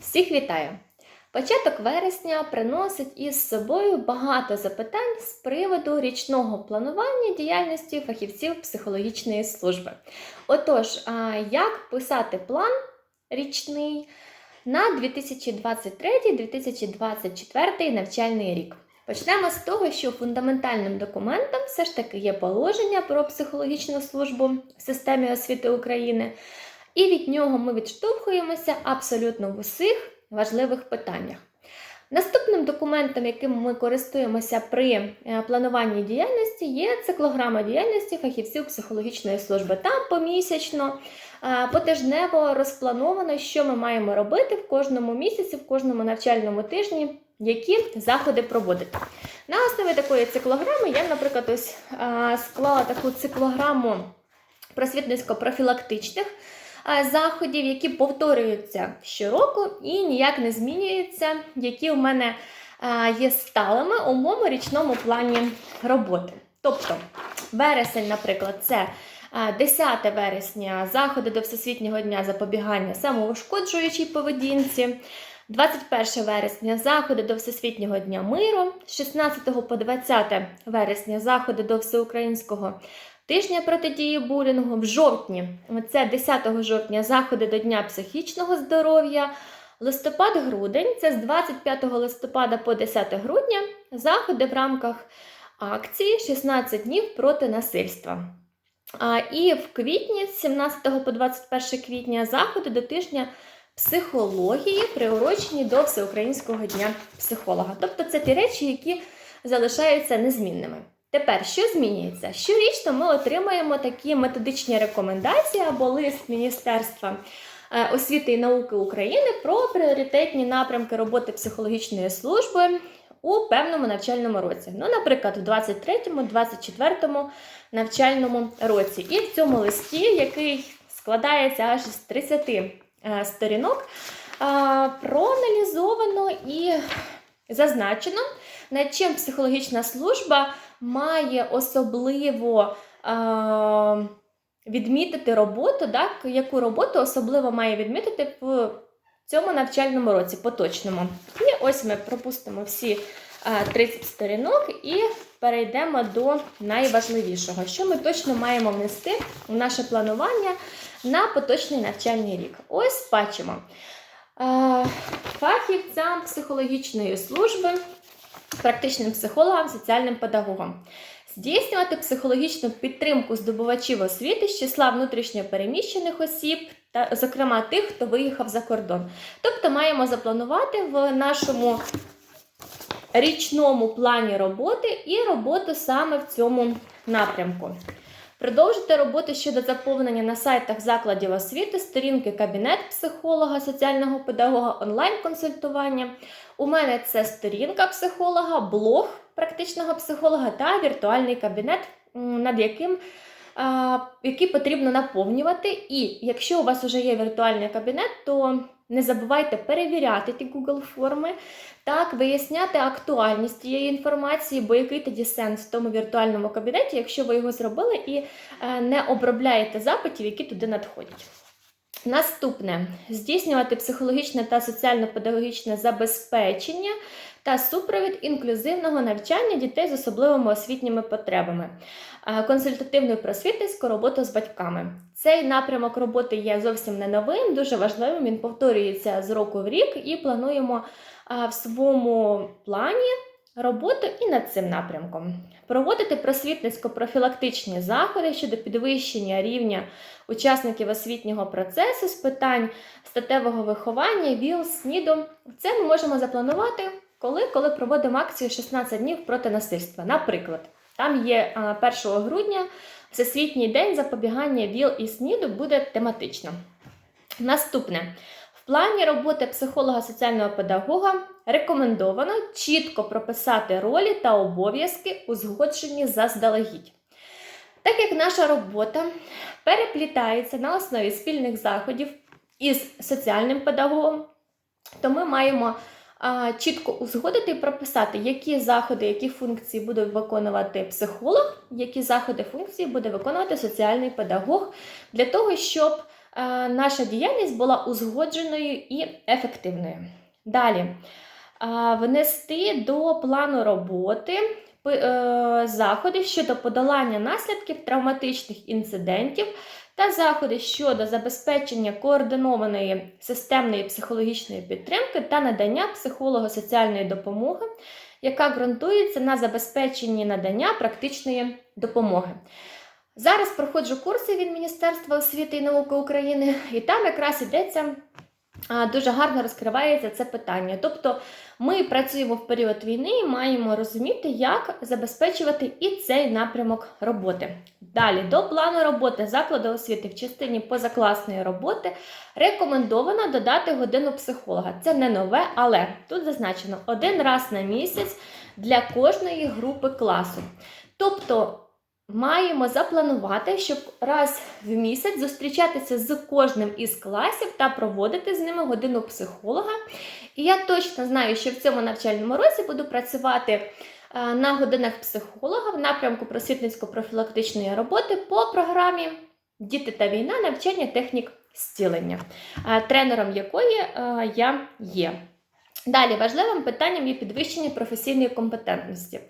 Всіх вітаю! Початок вересня приносить із собою багато запитань з приводу річного планування діяльності фахівців психологічної служби. Отож, як писати план річний на 2023-2024 навчальний рік? Почнемо з того, що фундаментальним документом все ж таки є положення про психологічну службу в системі освіти України. І від нього ми відштовхуємося абсолютно в усіх важливих питаннях. Наступним документом, яким ми користуємося при е, плануванні діяльності, є циклограма діяльності фахівців психологічної служби. Там помісячно, е, потижнево розплановано, що ми маємо робити в кожному місяці, в кожному навчальному тижні, які заходи проводити. На основі такої циклограми я, наприклад, ось е, склала таку циклограму просвітницько-профілактичних заходів, які повторюються щороку і ніяк не змінюються, які у мене є сталими у моєму річному плані роботи. Тобто, вересень, наприклад, це 10 вересня заходи до Всесвітнього дня запобігання самоушкоджуючій поведінці. 21 вересня заходи до Всесвітнього дня миру, з 16 по 20 вересня заходи до Всеукраїнського тижня протидії булінгу. В жовтні, це 10 жовтня, заходи до Дня психічного здоров'я. Листопад-грудень це з 25 листопада по 10 грудня заходи в рамках акції 16 днів проти насильства. А, І в квітні, з 17 по 21 квітня, заходи до тижня психології, приурочені до Всеукраїнського дня психолога. Тобто це ті речі, які залишаються незмінними. Тепер, що змінюється? Щорічно ми отримаємо такі методичні рекомендації або лист Міністерства е, освіти і науки України про пріоритетні напрямки роботи психологічної служби у певному навчальному році. Ну, наприклад, в 23-24 навчальному році. І в цьому листі, який складається аж з 30 е, сторінок, е, проаналізовано і зазначено, над чим психологічна служба має особливо е, відмітити роботу, так, яку роботу особливо має відмітити в цьому навчальному році, поточному. І ось ми пропустимо всі 30 сторінок і перейдемо до найважливішого, що ми точно маємо внести в наше планування на поточний навчальний рік. Ось бачимо. Фахівцям психологічної служби практичним психологам, соціальним педагогам. Здійснювати психологічну підтримку здобувачів освіти з числа внутрішньопереміщених осіб, та, зокрема тих, хто виїхав за кордон. Тобто маємо запланувати в нашому річному плані роботи і роботу саме в цьому напрямку. Продовжити роботу щодо заповнення на сайтах закладів освіти, сторінки кабінет психолога, соціального педагога, онлайн-консультування. У мене це сторінка психолога, блог практичного психолога та віртуальний кабінет, над яким який потрібно наповнювати. І якщо у вас вже є віртуальний кабінет, то не забувайте перевіряти ті Google форми, так, виясняти актуальність цієї інформації, бо який тоді сенс в тому віртуальному кабінеті, якщо ви його зробили і е, не обробляєте запитів, які туди надходять. Наступне здійснювати психологічне та соціально-педагогічне забезпечення та супровід інклюзивного навчання дітей з особливими освітніми потребами, консультативну просвітницьку роботу з батьками. Цей напрямок роботи є зовсім не новим, дуже важливим. Він повторюється з року в рік і плануємо в своєму плані роботу і над цим напрямком. Проводити просвітницько-профілактичні заходи щодо підвищення рівня учасників освітнього процесу з питань статевого виховання, ВІЛ, СНІДу. Це ми можемо запланувати, коли коли проводимо акцію 16 днів проти насильства. Наприклад, там є 1 грудня Всесвітній день запобігання ВІЛ і СНІДу буде тематично. Наступне. В плані роботи психолога соціального педагога рекомендовано чітко прописати ролі та обов'язки, узгоджені заздалегідь. Так як наша робота переплітається на основі спільних заходів із соціальним педагогом, то ми маємо чітко узгодити і прописати, які заходи, які функції буде виконувати психолог, які заходи функції буде виконувати соціальний педагог, для того, щоб наша діяльність була узгодженою і ефективною. Далі е, внести до плану роботи е, заходи щодо подолання наслідків травматичних інцидентів та заходи щодо забезпечення координованої системної психологічної підтримки та надання психолого-соціальної допомоги, яка ґрунтується на забезпеченні надання практичної допомоги. Зараз проходжу курси від Міністерства освіти і науки України, і там якраз йдеться а, дуже гарно розкривається це питання. Тобто ми працюємо в період війни і маємо розуміти, як забезпечувати і цей напрямок роботи. Далі до плану роботи закладу освіти в частині позакласної роботи рекомендовано додати годину психолога. Це не нове, але тут зазначено один раз на місяць для кожної групи класу. Тобто маємо запланувати, щоб раз в місяць зустрічатися з кожним із класів та проводити з ними годину психолога. І я точно знаю, що в цьому навчальному році буду працювати е, на годинах психолога в напрямку просвітницько-профілактичної роботи по програмі Діти та війна навчання технік зцілення, е, тренером якої е, я є. Далі важливим питанням є підвищення професійної компетентності.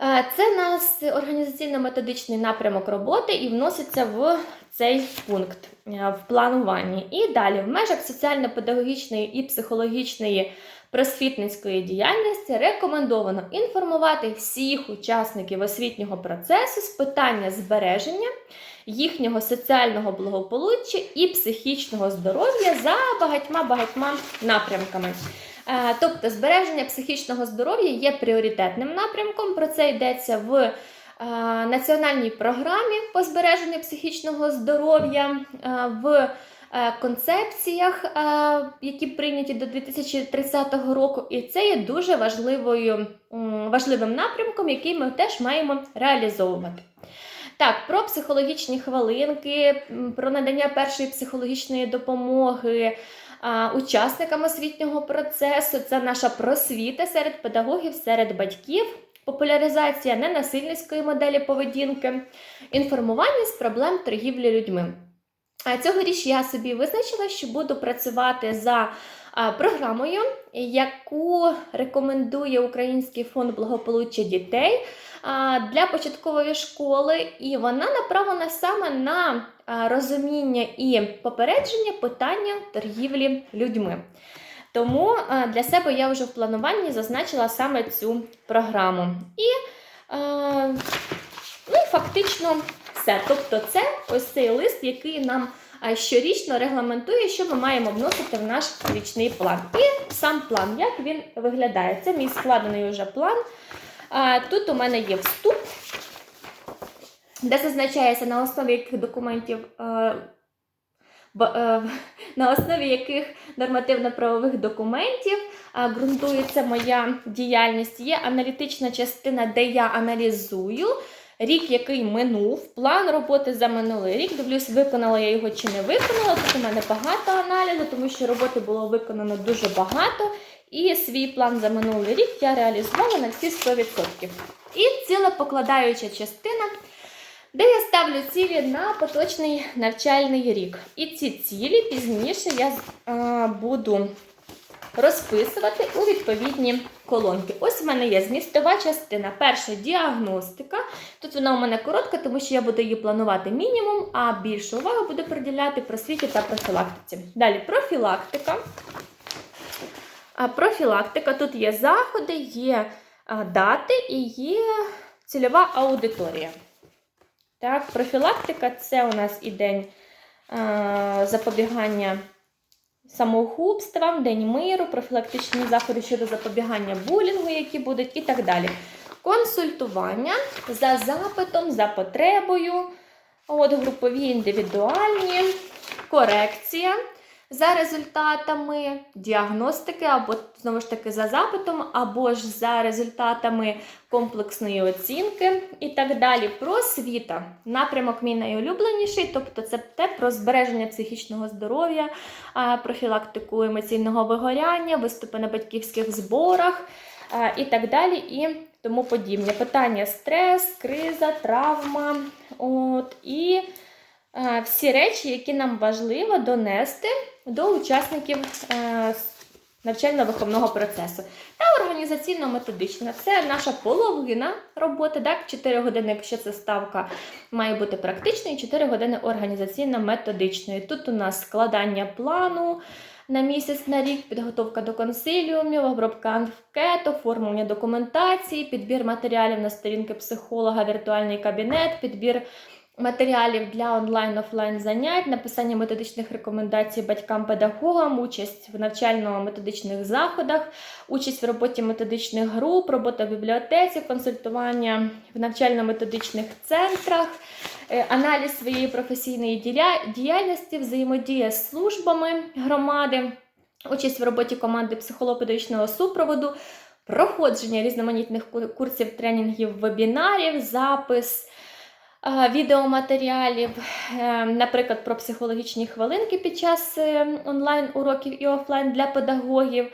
Е, Це нас організаційно-методичний напрямок роботи і вноситься в цей пункт е, в плануванні. І далі в межах соціально-педагогічної і психологічної просвітницької діяльності рекомендовано інформувати всіх учасників освітнього процесу з питання збереження їхнього соціального благополуччя і психічного здоров'я за багатьма-багатьма напрямками. Е, Тобто збереження психічного здоров'я є пріоритетним напрямком. Про це йдеться в е, національній програмі по збереженню психічного здоров'я, е, в концепціях, які прийняті до 2030 року. І це є дуже важливою, важливим напрямком, який ми теж маємо реалізовувати. Так, про психологічні хвилинки, про надання першої психологічної допомоги учасникам освітнього процесу. Це наша просвіта серед педагогів, серед батьків, популяризація ненасильницької моделі поведінки, інформування з проблем торгівлі людьми. А Цьогоріч я собі визначила, що буду працювати за програмою, яку рекомендує Український фонд благополуччя дітей для початкової школи, і вона направлена саме на розуміння і попередження питання торгівлі людьми. Тому для себе я вже в плануванні зазначила саме цю програму. І, ну, і фактично все. Тобто, це ось цей лист, який нам щорічно регламентує, що ми маємо вносити в наш річний план. І сам план, як він виглядає. Це мій складений вже план. Тут у мене є вступ, де зазначається на основі яких документів. е, На основі яких нормативно-правових документів ґрунтується моя діяльність. Є аналітична частина, де я аналізую рік, який минув, план роботи за минулий рік. Дивлюсь, виконала я його чи не виконала. Тут у мене багато аналізу, тому що роботи було виконано дуже багато. І свій план за минулий рік я реалізувала на всі 100%. І ціла покладаюча частина, де я ставлю цілі на поточний навчальний рік. І ці цілі пізніше я е, буду розписувати у відповідні колонки. Ось в мене є змістова частина. Перша діагностика. Тут вона у мене коротка, тому що я буду її планувати мінімум, а більшу увагу буду приділяти просвіті та профілактиці. Далі профілактика. А профілактика тут є заходи, є дати і є цільова аудиторія. Так, профілактика це у нас і день запобігання самогубствам, день миру, профілактичні заходи щодо запобігання булінгу, які будуть, і так далі. Консультування за запитом, за потребою, от групові індивідуальні, корекція за результатами діагностики, або знову ж таки за запитом, або ж за результатами комплексної оцінки і так далі. Просвіта. Напрямок мій найулюбленіший, тобто це те про збереження психічного здоров'я, профілактику емоційного вигоряння, виступи на батьківських зборах і так далі. і тому подібне. Питання стрес, криза, травма. От, і всі речі, які нам важливо донести до учасників е, навчально-виховного процесу. Та організаційно-методична. Це наша половина роботи, так? 4 години, якщо це ставка, має бути практичною, 4 години організаційно-методичною. Тут у нас складання плану на місяць, на рік, підготовка до консиліумів, обробка анкет, оформлення документації, підбір матеріалів на сторінки психолога, віртуальний кабінет, підбір матеріалів для онлайн-офлайн занять, написання методичних рекомендацій батькам-педагогам, участь в навчально-методичних заходах, участь в роботі методичних груп, робота в бібліотеці, консультування в навчально-методичних центрах, е, аналіз своєї професійної діяльності, взаємодія з службами громади, участь в роботі команди психолого-педагогічного супроводу, проходження різноманітних курсів, тренінгів, вебінарів, запис. Відеоматеріалів, е, наприклад, про психологічні хвилинки під час е, онлайн-уроків і офлайн для педагогів,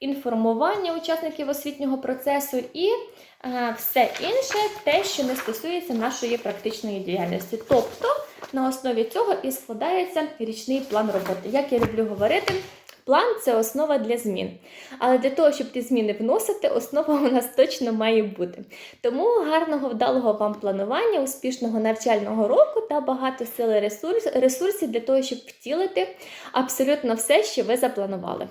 інформування учасників освітнього процесу і е, все інше, те, що не стосується нашої практичної діяльності. Тобто на основі цього і складається річний план роботи. Як я люблю говорити, план це основа для змін. Але для того, щоб ті зміни вносити, основа у нас точно має бути. Тому гарного вдалого вам планування, успішного навчального року та багато сили ресурс, ресурсів для того, щоб втілити абсолютно все, що ви запланували.